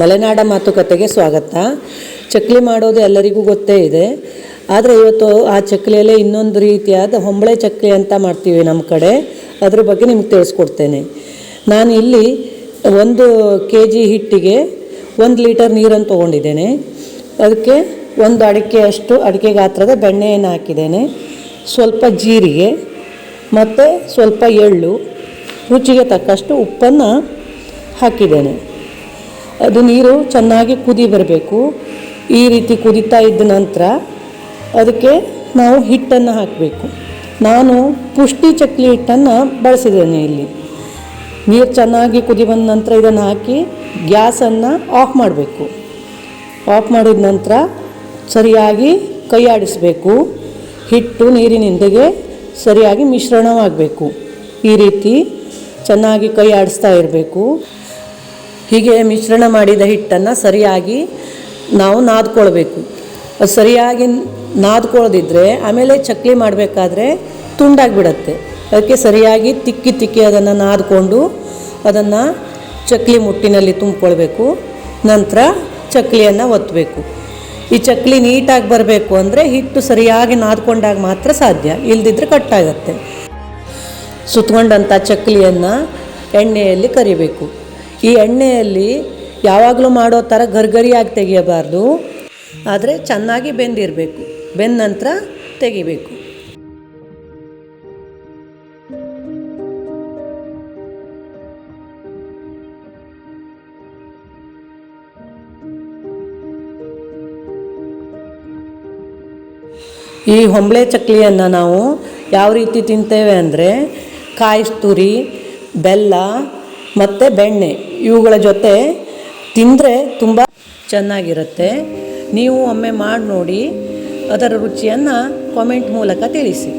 ಮಲೆನಾಡ ಮಾತುಕತೆಗೆ ಸ್ವಾಗತ. ಚಕ್ಲಿ ಮಾಡೋದು ಎಲ್ಲರಿಗೂ ಗೊತ್ತೇ ಇದೆ. ಆದರೆ ಇವತ್ತು ಆ ಚಕ್ಲಿಯಲ್ಲೇ ಇನ್ನೊಂದು ರೀತಿಯಾದ ಹೊಂಬಳೆ ಚಕ್ಲಿ ಅಂತ ಮಾಡ್ತೀವಿ ನಮ್ಮ ಕಡೆ. ಅದ್ರ ಬಗ್ಗೆ ನಿಮ್ಗೆ ತಿಳಿಸ್ಕೊಡ್ತೇನೆ. ನಾನು ಇಲ್ಲಿ ಒಂದು ಕೆ ಜಿ ಹಿಟ್ಟಿಗೆ ಒಂದು ಲೀಟರ್ ನೀರನ್ನು ತೊಗೊಂಡಿದ್ದೇನೆ. ಅದಕ್ಕೆ ಒಂದು ಅಡಿಕೆಯಷ್ಟು ಅಡಿಕೆ ಗಾತ್ರದ ಬೆಣ್ಣೆಯನ್ನು ಹಾಕಿದ್ದೇನೆ. ಸ್ವಲ್ಪ ಜೀರಿಗೆ ಮತ್ತು ಸ್ವಲ್ಪ ಎಳ್ಳು ರುಚಿಗೆ ತಕ್ಕಷ್ಟು ಉಪ್ಪನ್ನು ಹಾಕಿದ್ದೇನೆ. ಅದು ನೀರು ಚೆನ್ನಾಗಿ ಕುದಿ ಬರಬೇಕು. ಈ ರೀತಿ ಕುದೀತಾ ಇದ್ದ ನಂತರ ಅದಕ್ಕೆ ನಾವು ಹಿಟ್ಟನ್ನು ಹಾಕಬೇಕು. ನಾನು ಪುಷ್ಟಿ ಚಕ್ಲಿ ಹಿಟ್ಟನ್ನು ಬಳಸಿದ್ದೇನೆ ಇಲ್ಲಿ. ನೀರು ಚೆನ್ನಾಗಿ ಕುದಿ ಬಂದ ನಂತರ ಇದನ್ನು ಹಾಕಿ ಗ್ಯಾಸನ್ನು ಆಫ್ ಮಾಡಬೇಕು. ಆಫ್ ಮಾಡಿದ ನಂತರ ಸರಿಯಾಗಿ ಕೈ ಆಡಿಸಬೇಕು ಹಿಟ್ಟು ನೀರಿನಿಂದಗೆ ಸರಿಯಾಗಿ ಮಿಶ್ರಣವಾಗಬೇಕು. ಈ ರೀತಿ ಚೆನ್ನಾಗಿ ಕೈ ಆಡಿಸ್ತಾ ಇರಬೇಕು. ಹೀಗೆ ಮಿಶ್ರಣ ಮಾಡಿದ ಹಿಟ್ಟನ್ನು ಸರಿಯಾಗಿ ನಾವು ನಾದ್ಕೊಳ್ಬೇಕು. ಅದು ಸರಿಯಾಗಿ ನಾದ್ಕೊಳ್ಳೋದಿದ್ರೆ ಆಮೇಲೆ ಚಕ್ಲಿ ಮಾಡಬೇಕಾದ್ರೆ ತುಂಡಾಗಿಬಿಡತ್ತೆ. ಅದಕ್ಕೆ ಸರಿಯಾಗಿ ತಿಕ್ಕಿ ತಿಕ್ಕಿ ಅದನ್ನು ನಾದ್ಕೊಂಡು ಅದನ್ನು ಚಕ್ಲಿ ಮುಟ್ಟಿನಲ್ಲಿ ತುಂಬಿಕೊಳ್ಬೇಕು. ನಂತರ ಚಕ್ಲಿಯನ್ನು ಒತ್ತಬೇಕು ಈ ಚಕ್ಲಿ ನೀಟಾಗಿ ಬರಬೇಕು ಅಂದರೆ ಹಿಟ್ಟು ಸರಿಯಾಗಿ ನಾದ್ಕೊಂಡಾಗ ಮಾತ್ರ ಸಾಧ್ಯ, ಇಲ್ದಿದ್ರೆ ಕಟ್ಟಾಗತ್ತೆ. ಸುತ್ಕೊಂಡಂಥ ಚಕ್ಲಿಯನ್ನು ಎಣ್ಣೆಯಲ್ಲಿ ಕರಿಬೇಕು. ಈ ಎಣ್ಣೆಯಲ್ಲಿ ಯಾವಾಗಲೂ ಮಾಡೋ ಥರ ಗರ್ಗರಿಯಾಗಿ ತೆಗೆಯಬಾರ್ದು. ಆದರೆ ಚೆನ್ನಾಗಿ ಬೆಂದಿರಬೇಕು. ಬೆಂದ ನಂತರ ತೆಗಿಬೇಕು. ಈ ಹೊಂಬಳೆ ಚಕ್ಲಿಯನ್ನು ನಾವು ಯಾವ ರೀತಿ ತಿಂತೇವೆ ಅಂದರೆ ಕಾಯಿಸ್ತುರಿ ತುರಿ ಬೆಲ್ಲ ಮತ್ತು ಬೆಣ್ಣೆ, ಇವುಗಳ ಜೊತೆ ತಿಂದರೆ ತುಂಬ ಚೆನ್ನಾಗಿರುತ್ತೆ. ನೀವು ಒಮ್ಮೆ ಮಾಡಿ ನೋಡಿ ಅದರ ರುಚಿಯನ್ನು ಕಾಮೆಂಟ್ ಮೂಲಕ ತಿಳಿಸಿ.